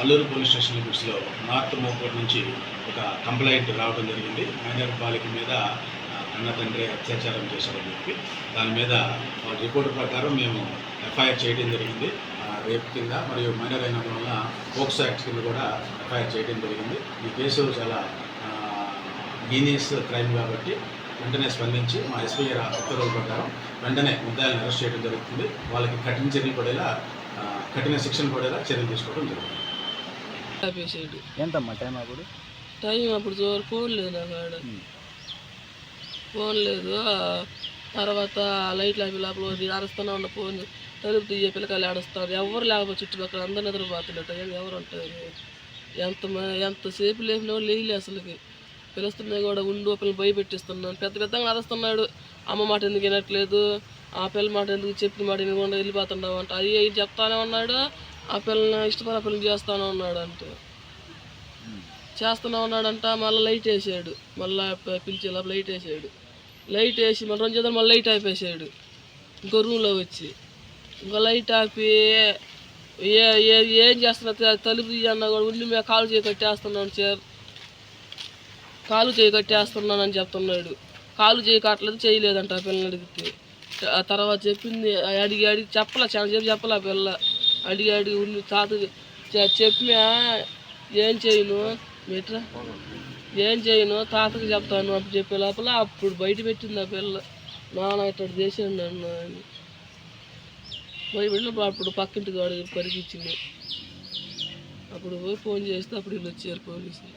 Alluri police station లిమిట్స్లో north Mopur నుంచి ఒక కంప్లైంట్ రావడం జరిగింది. మైనర్ బాలిక మీద ఆ, తండ్రి అత్యాచారం చేశారని చెప్పి దాని మీద ఆ రిపోర్ట్ ప్రకారం మేము ఎఫ్ఐఆర్ చేయడం జరిగింది. రేపు కింద మరియు మైనర్ అయిన వల్ల పోక్సో యాక్ట్ కింద కూడా ఎఫ్ఐఆర్ చేయడం జరిగింది. ఈ కేసు చాలా గీనియస్ క్రైమ్ కాబట్టి వెంటనే స్పందించి మా ఎస్పీ గారి ఉత్తర్వుల ప్రకారం వెంటనే ముద్దాయిలను అరెస్ట్ చేయడం జరుగుతుంది. వాళ్ళకి కఠిన చర్యలు పడేలా కఠిన శిక్షణ పడేలా చర్యలు తీసుకోవడం జరుగుతుంది. ఆపేసాడు ఎంతమ్మా టైం అప్పుడు? టైం అప్పుడు చూడ ఫోన్ లేదు నా కాడ ఉమ్. ఫోన్ లేదు తర్వాత లైట్లు ఆపి లోపల అరుస్తూనే ఉన్న ఫోన్. తలుపు తీయ పిల్లకాయలు ఆడుస్తారు ఎవరు లేకపోతే చుట్టుపక్కల అందరు నిద్రపోతున్నట్టు. ఎవరు ఉంటారు? ఎంత ఎంతసేపు లేపినా లేలే అసలుకి. పిలుస్తున్నాయి కూడా ఉండు పిల్లలు భయపెట్టిస్తున్నాను పెద్ద పెద్దగా అరుస్తున్నాడు అమ్మ మాట ఎందుకు వినట్లేదు? ఆ పిల్ల మాట ఎందుకు? చెప్పిన మాట వినకుండా వెళ్ళిపోతున్నావు అంట. అయ్యి చెప్తానే ఉన్నాడు. ఆ పిల్లని ఇష్టపడ పిల్లలు చేస్తాను ఉన్నాడు అంటే చేస్తూనే ఉన్నాడంట మళ్ళీ లైట్ వేసాడు. మళ్ళీ పిలిచి లోపల లైట్ వేసాడు. లైట్ వేసి మళ్ళీ రెండు చేద్దాం మళ్ళీ లైట్ ఆపేసాడు. ఇంకో రూమ్లో వచ్చి. ఇంకో లైట్ ఆపి ఏ ఏ ఏం చేస్తున్నా తలుపు అన్న కూడా ఉండి మేము కాలు చేయి కట్టేస్తున్నాను సార్. కాలు చేయి కట్టేస్తున్నానని చెప్తున్నాడు. కాలు చేయి కట్టలేదు చేయలేదంట ఆ పిల్లని అడిగితే. ఆ తర్వాత చెప్పింది అడిగి అడిగి చెప్పలే చాలా చెప్పి చెప్పలే ఆ పిల్ల. అడిగి అడిగి ఉండి తాత చెప్పినా ఏం చేయను? మీట్రా ఏం చేయను? తాతకి చెప్తాను అప్పుడు చెప్పే లోపల అప్పుడు బయట పెట్టింది ఆ పిల్ల. నాన్న ఇట్లా చేసాను నన్ను అని. భయపడినప్పుడు అప్పుడు పక్కింటి గాడు పరిగించింది అప్పుడు పోయి ఫోన్ చేస్తే అప్పుడు వీళ్ళు వచ్చారు పోలీసులు.